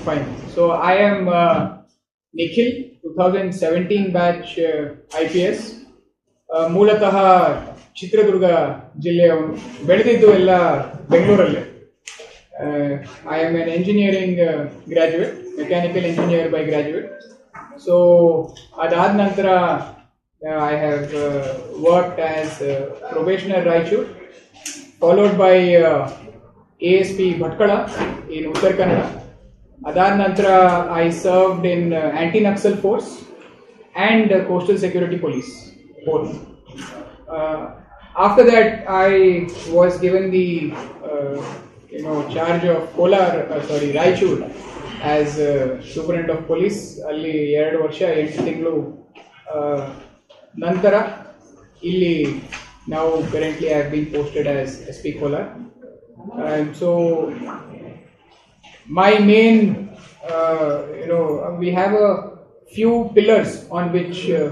fine. So I am uh, Nikhil, 2017 batch uh, IPS. Yes ಮೂಲತಃ ಚಿತ್ರದುರ್ಗ ಜಿಲ್ಲೆಯವನು ಬೆಳೆದಿದ್ದು ಎಲ್ಲ ಬೆಂಗಳೂರಲ್ಲೇ I am an engineering graduate mechanical engineer by graduate so ಅದಾದ ನಂತರ I have work as probationer Raichur followed by A S P Bhatkal in Uttara Kannada ಅದಾದ ನಂತರ I served in anti naxal force and coastal security police. Uh, was given the uh, you know charge of Kolar, uh, sorry, Raichur as uh, superintendent of police. ಅಲ್ಲಿ ಎರಡು ವರ್ಷ ಎಂಟು ತಿಂಗಳು ನಂತರ ಇಲ್ಲಿ ನಾವು currently have been posted as S P Kolar so my main, uh, you know, we have a few pillars on which uh,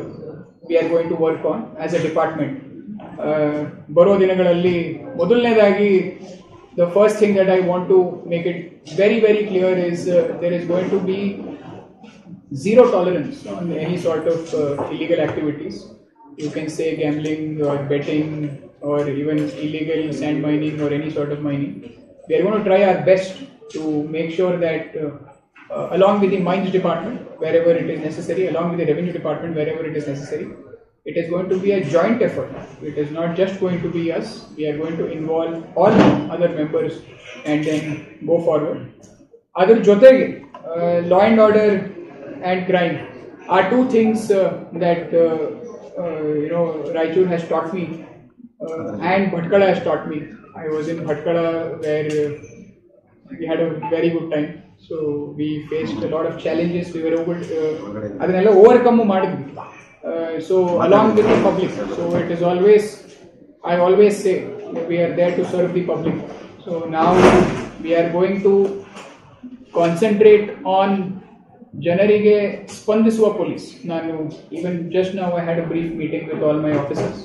we are going to work on as a department. Uh, ಬರೋ ದಿನಗಳಲ್ಲಿ ಮೊದಲನೇದಾಗಿ the first thing that I want to make it very very clear is there is going to be zero tolerance on any sort of uh, illegal activities. You can say gambling or betting or even illegal sand mining or any sort of mining. We are going to try our best to make sure that uh, uh, along with the mines department wherever it is necessary along with the revenue department wherever it is necessary it is going to be a joint effort. It is not just going to be us. We are going to involve all other members and then go forward. Other jotege uh, law and order and grind are two things uh, that uh, uh, you know Raichur has taught me and Bhatkala has taught me. I was in Bhatkala where we had a very good time. So we faced a lot of challenges. We were able to, uh, ಅದನ್ನೆಲ್ಲ overcome ಮಾಡಿದ್ವಿ. So along with the public so it is always I always say we are there to serve the public so ನಾವು we are going to concentrate on ಜನರಿಗೆ ಸ್ಪಂದಿಸುವ police ನಾನು even just ನಾವು I had a brief meeting with all my officers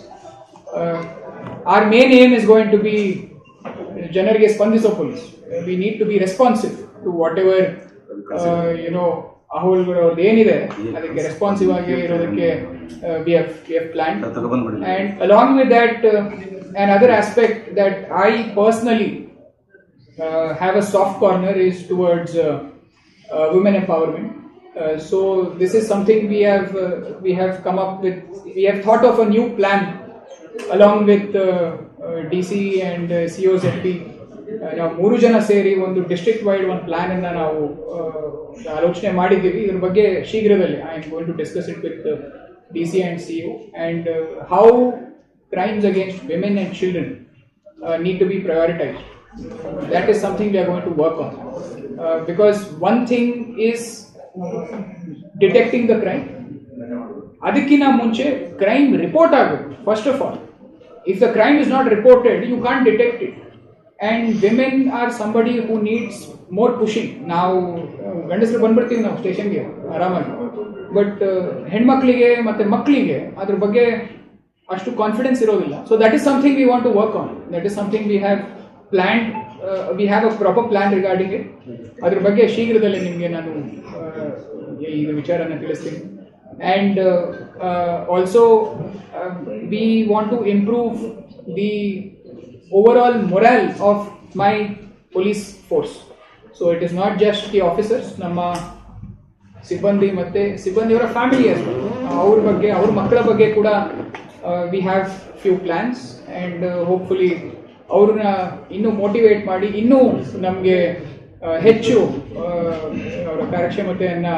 our main aim is going to be ಜನರಿಗೆ ಸ್ಪಂದಿಸೋ police we need to be responsive to whatever you know ಅಹೋಲ್ಗಳು ಅವ್ರದ್ದು ಏನಿದೆ ಅದಕ್ಕೆ responsive ಆಗಿ ಇರೋದಕ್ಕೆ we have we have plan And along with that, uh, another aspect that I personally uh, have a soft corner is towards uh, uh, women empowerment. Uh, so this is something we have uh, we have come up with. We have thought of a new plan along with uh, C and C O set P ನಾವು ಮೂರು ಜನ ಸೇರಿ ಒಂದು district wide ಒಂದು plan ಅನ್ನ ನಾವು ಆಲೋಚನೆ ಮಾಡಿದ್ದೀವಿ. ಇದ್ರ ಬಗ್ಗೆ ಶೀಘ್ರದಲ್ಲಿ I am going to discuss it with D C and C U and how crimes against women and children need to be prioritise that is something we are going to work on because one thing is detecting the crime ಅದಕ್ಕಿಂತ ಮುಂಚೆ crime report ಆಗಬೇಕು first of all if the crime is not reported you can't detect it and women are somebody who needs more pushing ನಾವು ಗಂಡಸರು ಬಂದ್ಬಿಡ್ತೀವಿ ನಾವು ಸ್ಟೇಷನ್ಗೆ ಆರಾಮಾಗಿ. But ಹೆಣ್ಮಕ್ಳಿಗೆ ಮತ್ತು ಮಕ್ಕಳಿಗೆ ಅದ್ರ ಬಗ್ಗೆ ಅಷ್ಟು ಕಾನ್ಫಿಡೆನ್ಸ್ ಇರೋದಿಲ್ಲ. So that is something we want to work on that is something we have plan we have a proper plan regarding it ಅದ್ರ ಬಗ್ಗೆ ಶೀಘ್ರದಲ್ಲೇ ನಿಮಗೆ ನಾನು ಆ, ಈ ವಿಚಾರನ ತಿಳಿಸ್ತೀನಿ. And also we want to improve the overall morale of my police force so it is not just the officers ನಮ್ಮ ಸಿಬ್ಬಂದಿ ಮತ್ತು ಸಿಬ್ಬಂದಿಯವರ ಫ್ಯಾಮಿಲಿ ಅವ್ರ ಬಗ್ಗೆ, ಅವ್ರ ಮಕ್ಕಳ ಬಗ್ಗೆ ಕೂಡ we have few plans and hopefully ಅವ್ರನ್ನ ಇನ್ನೂ ಮೋಟಿವೇಟ್ ಮಾಡಿ, ಇನ್ನೂ ನಮಗೆ ಹೆಚ್ಚು ಅವರ ಕಾರ್ಯಕ್ಷಮತೆಯನ್ನು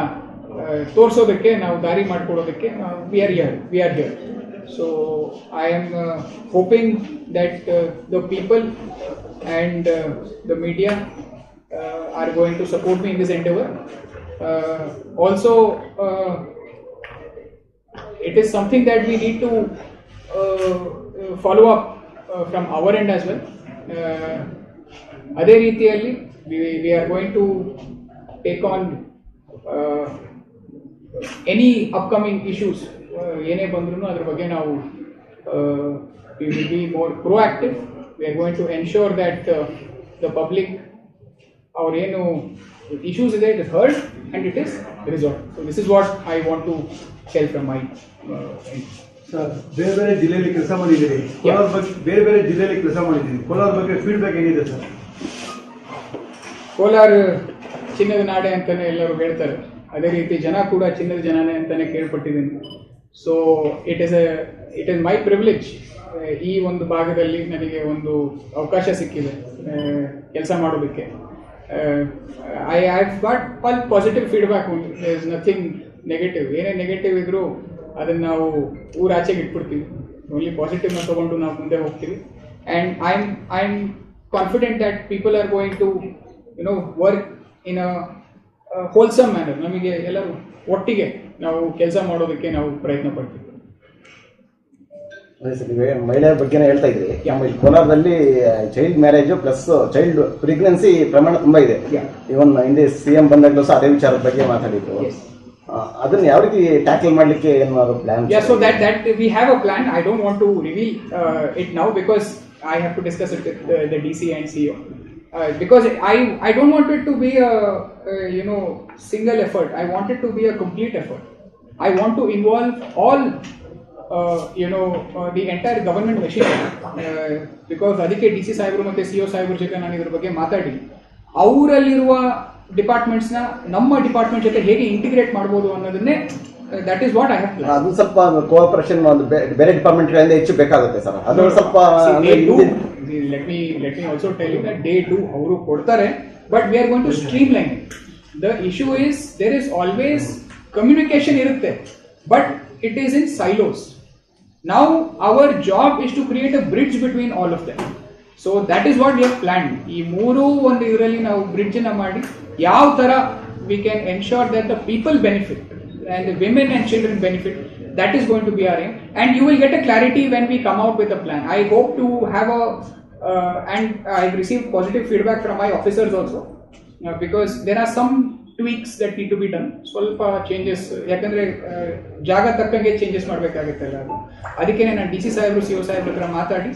ತೋರಿಸೋದಕ್ಕೆ ನಾವು ದಾರಿ ಮಾಡಿಕೊಡೋದಕ್ಕೆ we are here we are here so I am hoping that the people and the media are going to support me in this endeavor. Uh, also, uh, it is something that we need to uh, uh, follow up uh, from our end as well. Uh, ಅದೇ ರೀತಿಯಲ್ಲಿ we we are going to take on any upcoming issues ಏನೇ ಬಂದ್ರೂ ಅದ್ರ ಬಗ್ಗೆ ನಾವು we will be more proactive we are going to ensure that the public ಅವ್ರೇನು issues ಇದೆ it is heard and it is resolved. So this is what I want to tell from my uh, end. Sir ಬೇರೆ ಬೇರೆ ಜಿಲ್ಲೆಯಲ್ಲಿ ಕೆಲಸ ಮಾಡಿದ್ದೀರಿ. ಕೋಲಾರ ಬಗ್ಗೆ ಬೇರೆ ಬೇರೆ ಜಿಲ್ಲೆಯಲ್ಲಿ ಕೆಲಸ ಮಾಡಿದ್ದೀರಿ. ಕೋಲಾರ ಬಗ್ಗೆ ಫೀಡ್ಬ್ಯಾಕ್ ಏನಿದೆ ಸರ್ ಕೋಲಾರ ಚಿನ್ನದ ನಾಡೆ ಅಂತಾನೆ ಎಲ್ಲರೂ ಹೇಳ್ತಾರೆ. ಅದೇ ರೀತಿ ಜನ ಕೂಡ ಚಿನ್ನದ ಜನನೇ ಅಂತಲೇ ಕೇಳ್ಪಟ್ಟಿದ್ದೀನಿ. So it is a it is my privilege ಈ ಒಂದು ಭಾಗದಲ್ಲಿ ನನಗೆ ಒಂದು ಅವಕಾಶ ಸಿಕ್ಕಿದೆ ಕೆಲಸ ಮಾಡೋದಕ್ಕೆ. I have got one positive feedback is nothing negative ಏನೇ ನೆಗೆಟಿವ್ ಇದ್ರೂ ಅದನ್ನು ನಾವು ಊರಾಚೆಗೆ ಇಟ್ಬಿಡ್ತೀವಿ. ಓನ್ಲಿ ಪಾಸಿಟಿವ್ನ ತೊಗೊಂಡು ನಾವು ಮುಂದೆ ಹೋಗ್ತೀವಿ. And I am I am confident that people are going to you know work in a wholesome manner ನಮಗೆ ಎಲ್ಲರೂ ಒಟ್ಟಿಗೆ ನಾವು ಕೆಲಸ ಮಾಡೋದಕ್ಕೆ ನಾವು ಪ್ರಯತ್ನ ಪಡ್ತೀವಿ. ಅದೇ ಸರ್ ನೀವು ಮಹಿಳೆಯರ ಬಗ್ಗೆನೇ ಹೇಳ್ತಾ ಇದ್ರಿ ಇಲ್ಲಿ ಕೋಲಾರದಲ್ಲಿ child marriage plus child pregnancy ಪ್ರಮಾಣ ತುಂಬಾ ಇದೆ. ಇವನ್ ಹಿಂದೆ ಸಿ ಎಂ ಬಂದಾಗಲೂ ಸಹ ಅದೇ ವಿಚಾರದ ಬಗ್ಗೆ ಮಾತಾಡಿದ್ರು ಅದನ್ನ ಯಾವ ರೀತಿ ಟ್ಯಾಕಲ್ ಮಾಡ್ಲಿಕ್ಕೆ ಏನಾದ್ರು plan so that that we have a plan I don't want to reveal it now because I have to discuss it with the D C and C CEO. Uh, because I I don't want it to be a, a you know single effort. I want it to be a complete effort. I want to involve all uh, you know uh, the entire government machine uh, because ಅದಕ್ಕೆ D C ಸಾಹೇಬರು ಮತ್ತು C O ಸಾಹೇಬ್ರ ಜೊತೆ ನಾನು ಇದ್ರ ಬಗ್ಗೆ ಮಾತಾಡಿ ಅವರಲ್ಲಿರುವ ಡಿಪಾರ್ಟ್ಮೆಂಟ್ಸ್ನ ನಮ್ಮ ಡಿಪಾರ್ಟ್ಮೆಂಟ್ ಜೊತೆ ಹೇಗೆ ಇಂಟಿಗ್ರೇಟ್ ಮಾಡ್ಬೋದು ಅನ್ನೋದನ್ನೇ that is what I have ಅದು ಸ್ವಲ್ಪ ಕೋಆಪರೇಷನ್ ಒಂದು ಬೇರೆ ಡಿಪಾರ್ಟ್ಮೆಂಟ್ಗಳಿಂದ ಹೆಚ್ಚು ಬೇಕಾಗುತ್ತೆ ಸರ್ ಅದು ಸ್ವಲ್ಪ See, ಅಂದ್ರೆ let do. Also tell you that day do. ಅವರು ಕೊಡ್ತಾರೆ but we are going to streamline the issue is there is always communication ಇರುತ್ತೆ but it is in silos ನಾವು our job is to create a bridge between all of them so that is what we have plan ಈ ಮೂರು ಒಂದು ಇದರಲ್ಲಿ ನಾವು bridge ಅನ್ನ ಮಾಡಿ ಯಾವ ತರ we can ensure that the people benefit and women and children benefit. That is going to be our aim, and you will get a clarity when we come out with a plan. I hope to have a, uh, and I've received positive feedback from my officers also, uh, because there are some tweaks that need to be done. ಸ್ವಲ್ಪ changes ಯಾಕಂದ್ರೆ uh, ಜಾಗ ತಕ್ಕಂಗೆ changes ಮಾಡಬೇಕಾಗುತ್ತಲ್ಲ ಅದು ಅದಕ್ಕೆ ನಾನು D C ಸಾಹೇಬ್ರು C O ಸಾಹೇಬ್ರ ಹತ್ರ ಮಾತಾಡಿ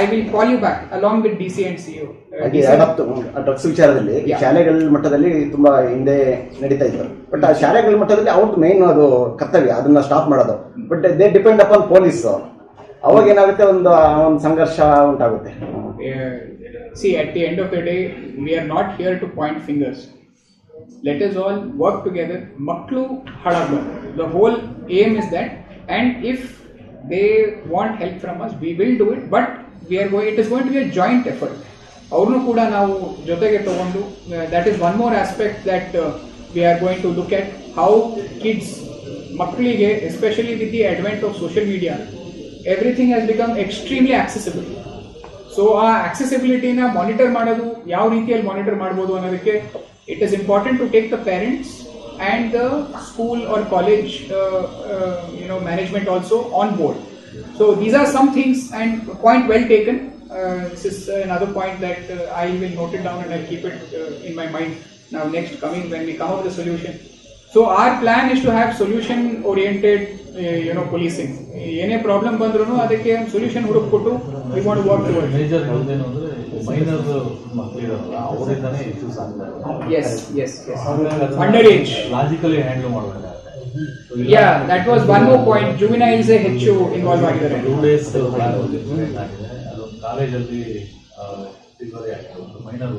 I will call you back along with D C and C you drugs ವಿಚಾರದಲ್ಲಿ. ಶಾಲೆಗಳ ಮಟ್ಟದಲ್ಲಿ ತುಂಬಾ ಹಿಂದೆ ನಡೀತಾ ಇತ್ತು. ಬಟ್ ಆ ಶಾಲೆಗಳ ಮಟ್ಟದಲ್ಲಿ ಅವ್ರದ್ದು ಮೇನ್ ಅದು ಕರ್ತವ್ಯ ಅದನ್ನ ಸ್ಟಾಪ್ ಮಾಡೋದು. But they depend upon police ಅವಾಗ ಏನಾಗುತ್ತೆ ಒಂದು ಒಂದು ಸಂಘರ್ಷ ಉಂಟಾಗುತ್ತೆ. See at the end of the day we are not here to point fingers let us all work together ಮಕ್ಕಳು Maklu the whole aim is that that, if if they want help from us, we will do it. But we are going. It is going to be a joint effort. ಅವ್ರನ್ನೂ ಕೂಡ ನಾವು ಜೊತೆಗೆ ತಗೊಂಡು that is one more aspect that we are going to look at how kids ಮಕ್ಕಳಿಗೆ especially with the advent of social media everything has become extremely accessible so ಆ ಆಕ್ಸೆಸಿಬಿಲಿಟಿನ monitor ಮಾಡೋದು ಯಾವ ರೀತಿಯಲ್ಲಿ ಮಾನಿಟರ್ ಮಾಡ್ಬೋದು ಅನ್ನೋದಕ್ಕೆ it is important to take the parents And the school or college you know management also on board so these are some things and point well taken this is another point that uh, I will note it down and I'll keep it uh, in my mind now next coming when we come up with a solution. So our plan is to have solution oriented uh, you know policing. ಏನೇ problem ಬಂದ್ರೂ ಅದಕ್ಕೆ solution ಹುಡುಕ್ಬಿಟ್ಟು we want work towards major ಏನು ಅಂದ್ರೆ minor ಮಕ್ಕಳಿದಾರಲ್ಲ ಅವರಿಂದನೇ issues ಆಗ್ತಾ age logically handle ಮಾಡಬೇಕಾಗುತ್ತೆ. Yeah that was one more point juveniles ಹೆಚ್ಚು involve ಆಗಿದ್ದಾರೆ ಟೂ ಡೇಸ್ ಅದೊಂದು ಕಾಲೇಜಲ್ಲಿ ಡಿಲಿವರಿ ಆಗಿದೆ ಒಂದು minor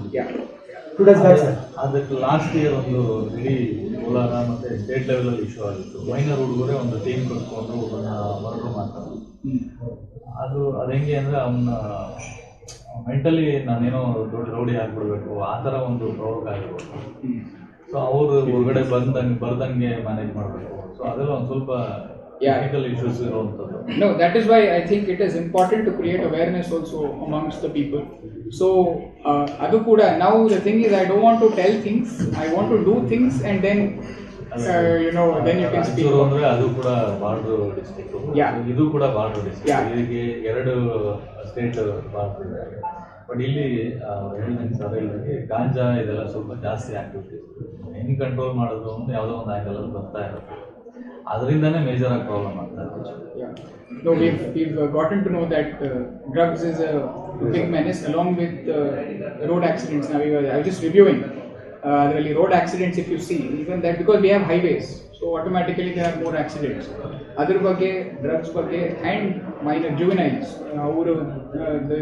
two days back sir ಅದಕ್ಕೆ ಲಾಸ್ಟ್ ಇಯರ್ ಒಂದು ಇಡೀ ಕೋಲಾರ ಮತ್ತೆ ಸ್ಟೇಟ್ ಲೆವೆಲ್ ಅಲ್ಲಿ ಇಶ್ಯೂ ಆಗಿತ್ತು. ಮೈನರ್ ಹುಡುಗರೇ ಒಂದು ಟೀಮ್ ಕಟ್ಕೊಂಡು ಒಬ್ಬನ ಮರ್ಡರ್ ಮಾಡ್ತಾರೆ. ಅದು ಅದು ಹೆಂಗೆ ಅಂದ್ರೆ ಅವನ್ನ ಮೆಂಟಲಿ ನಾನೇನೋ ದೊಡ್ಡ ರೌಡಿ ಆಗ್ಬಿಡ್ಬೇಕು ಆ ಥರ ಒಂದು ಪ್ರವೋಕ್ ಆಗಿರ್ಬೋದು ಸೊ ಅವರು ಹೊರಗಡೆ ಬಂದಂಗೆ ಬರ್ದಂಗೆ ಮ್ಯಾನೇಜ್ ಮಾಡಬೇಕು ಸೊ ಅದೆಲ್ಲ ಒಂದು ಸ್ವಲ್ಪ. ಟೆಕ್ನಿಕಲ್ ಇಶ್ಯೂಸ್ ಇರುವಂಥದ್ದು No, that is why I think it is important to create awareness also amongst the people. So, uh, ಕೂಡ now the thing is, I don't want to tell things, I want to do things and then, Raichur ಅದು ಕೂಡ border district ಇದು ಕೂಡ border district ಇದಕ್ಕೆ ಎರಡು state border ಇದೆ but ಇಲ್ಲಿ ಗಾಂಜಾ ಇದೆಲ್ಲ ಸ್ವಲ್ಪ ಜಾಸ್ತಿ ಆಗ್ಬಿಟ್ಟಿದೆ. ಹೆಂಗ್ ಕಂಟ್ರೋಲ್ ಮಾಡೋದು ಅಂದ್ರೆ ಯಾವುದೋ ಒಂದು ಆಂಗಲ್ ಅಲ್ಲಿ ಬರ್ತಾ ಇರುತ್ತೆ. ಅದರಿಂದಾನೇ ಮೇಜರ್ ಆಗಿ ಪ್ರಾಬ್ಲಮ್ ಆಗ್ತಾ ಇರುತ್ತೆ to know that drugs is big menace with road accidents ನಾವು ಐ ಜಸ್ಟ್ ರಿವ್ಯೂಯಿಂಗ್ ಅದರಲ್ಲಿ road accidents if you see even that because we have highways so automatically they are more accidents ಅದ್ರ ಬಗ್ಗೆ drugs ಬಗ್ಗೆ and minor juveniles ಅವರು the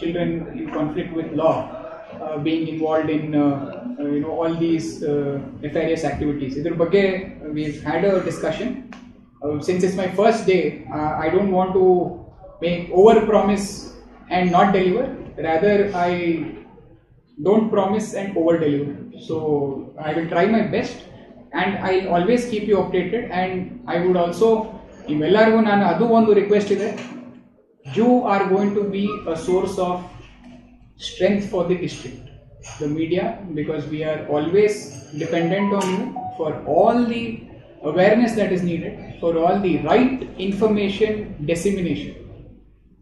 children in conflict with law being involved in you know all these nefarious activities. ಇದ್ರ ಬಗ್ಗೆ we had a discussion since it's my first day, uh, I don't want to make over promise and not deliver. Rather, I don't promise and over deliver. So I will try my best and I'll always keep you updated. And I would also, ನಿಮ್ಮೆಲ್ಲರಿಗೂ ನಾನು ಅದು ಒಂದು request ಇದೆ you are going to be a source of strength for the district, the media, because we are always dependent on you for all the awareness that is needed, for all the right information dissemination.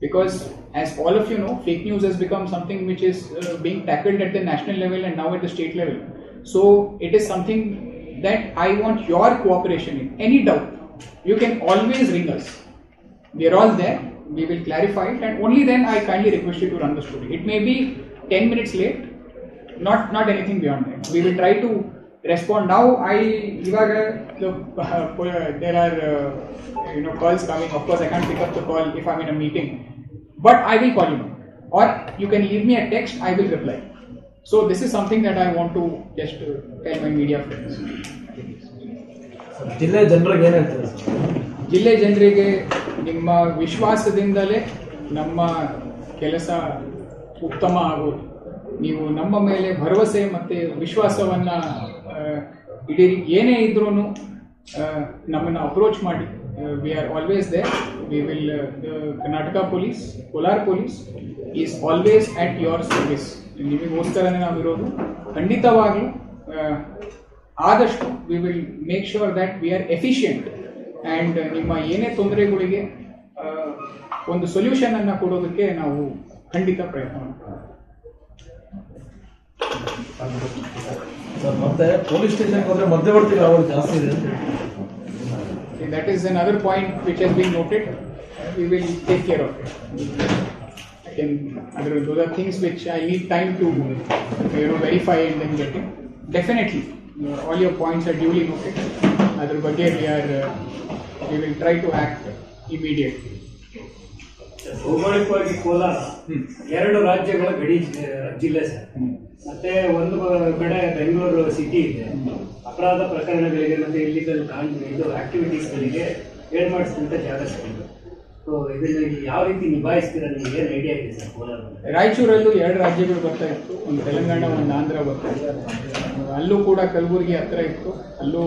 because as all of you know fake news has become something which is uh, being tackled at the national level and now at the state level. So it is something that i want your cooperation in. Any doubt you can always ring us. We are all there. We will clarify it. And only then i kindly request you to run the story. It may be 10 minutes late. Not not anything beyond that. We will try to respond. Now i ivaga uh, there are uh, you know calls coming. Of course i can't pick up the call if i'm in a meeting. But i will call you back. or you can leave me a text i will reply so this is something that i want to just uh, tell my media friends ಜಿಲ್ಲೆ ಜನರಿಗೆ ಏನ್ ಹೇಳ್ತೀರಾ ಜಿಲ್ಲೆ ಜನರಿಗೆ ನಿಮ್ಮ ವಿಶ್ವಾಸದಿಂದಲೇ ನಮ್ಮ ಕೆಲಸ ಉತ್ತಮ ಆಗೋದು ನೀವು ನಮ್ಮ ಮೇಲೆ ಭರವಸೆ ಮತ್ತು ವಿಶ್ವಾಸವನ್ನು ಇಡೀ ಏನೇ ಇದ್ರೂ ನಮ್ಮನ್ನು ಅಪ್ರೋಚ್ ಮಾಡಿ. We are always they we will Karnataka police Kolar police is always at your service ನಿಮಗೋಸ್ಕರನೇ ನಾವಿರೋದು ಖಂಡಿತವಾಗಲೂ ಆದಷ್ಟು we will make sure that we are efficient and ನಿಮ್ಮ ಏನೇ ತೊಂದರೆಗಳಿಗೆ ಒಂದು ಸೊಲ್ಯೂಷನ್ ಅನ್ನು ಕೊಡೋದಕ್ಕೆ ನಾವು ಖಂಡಿತ ಪ್ರಯತ್ನ ಮಾಡ್ತೀವಿ. ಸರ್ ಮತ್ತೆ ಪೊಲೀಸ್ ಸ್ಟೇಷನ್ಗೆ ಹೋದ್ರೆ ಮಧ್ಯವರ್ತಿಗಳು ಅವರು ಜಾಸ್ತಿ ಇದೆ that is another point which has been noted. We will take care of it. I can, other, those are things which I need time to, you know, verify and then get it. Definitely, your- all your points are duly noted. Other ಬಗ್ಗೆ are, uh, we will try to act immediately. ಭೌಗೋಳಿಕವಾಗಿ Kolar ಎರಡು ರಾಜ್ಯಗಳ ಗಡಿ ಜಿಲ್ಲೆ sir. ಮತ್ತೆ ಒಂದು ಕಡೆ Bengaluru city ಇದೆ. ಅಪರಾಧ ಪ್ರಕರಣಗಳಿಗೆ ಮತ್ತೆ ಇಲ್ಲಿಗಲ್ ಇದು ಆಕ್ಟಿವಿಟೀಸ್ಗಳಿಗೆ ಏನ್ ಮಾಡಿಸಿದಂತ ಜಾಗ ಸರ್ ಇದು. ಇದನ್ನ ಯಾವ ರೀತಿ ನಿಭಾಯಿಸ್ತೀರಾ ನಿಮ್ಗೆ ಏನ್ ಐಡಿಯಾ ಇದೆ ಸರ್ ಕೋಲಾರ ರಾಯಚೂರಲ್ಲೂ ಎರಡು ರಾಜ್ಯಗಳು ಬರ್ತಾ ಇತ್ತು. ಒಂದು ತೆಲಂಗಾಣ ಒಂದು ಆಂಧ್ರ ಬರ್ತಾ ಇತ್ತು ಅಲ್ಲೂ ಕೂಡ ಕಲಬುರಗಿ ಹತ್ರ ಇತ್ತು. ಅಲ್ಲೂ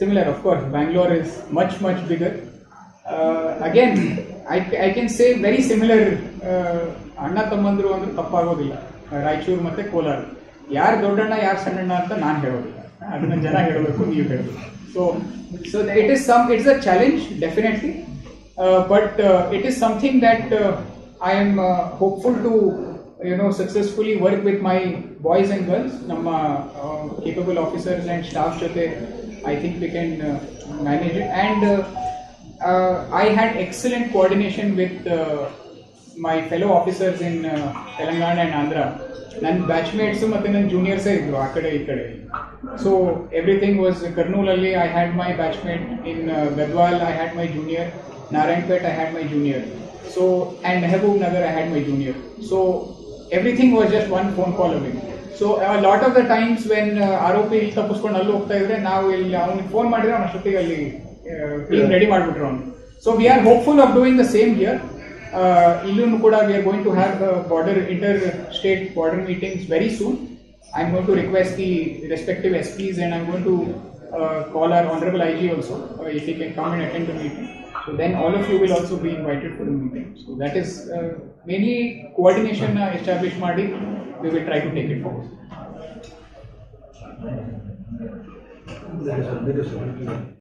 similar of course Bangalore is much much bigger again I I can say very similar ಅಣ್ಣ ತಮ್ಮಂದ್ರು ಅಂದ್ರೆ ತಪ್ಪಾಗೋದಿಲ್ಲ ರಾಯಚೂರು ಮತ್ತೆ ಕೋಲಾರ ಯಾರು ದೊಡ್ಡಣ್ಣ ಯಾರು ಸಣ್ಣಣ್ಣ ಅಂತ ನಾನು ಹೇಳೋದಿಲ್ಲ ಅದನ್ನ ಜನ ಹೇಳಬೇಕು ನೀವು ಹೇಳಬೇಕು so so it is some it's a challenge definitely uh, uh, it is something that uh, I am uh, hopeful to you know successfully work with my boys and girls, Namma uh, capable officers and staff jothe I think we can uh, I had excellent coordination with uh, my fellow officers in uh, Telangana and Andhra. ನನ್ನ batchmates ಮತ್ತು ನನ್ನ ಜೂನಿಯರ್ಸೇ ಇದ್ರು ಆ ಕಡೆ ಈ ಕಡೆ so everything was ಕರ್ನೂಲಲ್ಲಿ I had my batchmate in Gadwal I had my junior Narayanpet I had my junior so and Mahbubnagar I had my junior so everything was just one phone call away so lot of the times when ಆರೋಪಿ ಇಲ್ಲಿ ತಪ್ಪಿಸ್ಕೊಂಡು ಅಲ್ಲಿ ಹೋಗ್ತಾ ಇದ್ರೆ ನಾವು ಇಲ್ಲಿ ಅವ್ನಿಗೆ phone ಮಾಡಿದ್ರೆ ಅವ್ನ ಅಷ್ಟೊತ್ತಿಗೆ ಅಲ್ಲಿ ಟೀಮ್ ರೆಡಿ ಮಾಡಿಬಿಟ್ರು ಅವ್ನು so we are hopeful of doing the same here uh, ಇಲ್ಲೂ ಕೂಡ we are going to have uh, border inter-state border meetings very soon. I'm going to request the respective SPs and I'm going to uh, call our honorable IG also uh, if he can come and attend the meeting. So then all of you will also be invited for the meeting. So that is uh, mainly coordination uh, establish ಮಾಡಿ we will try to take it forward. Thank you, sir.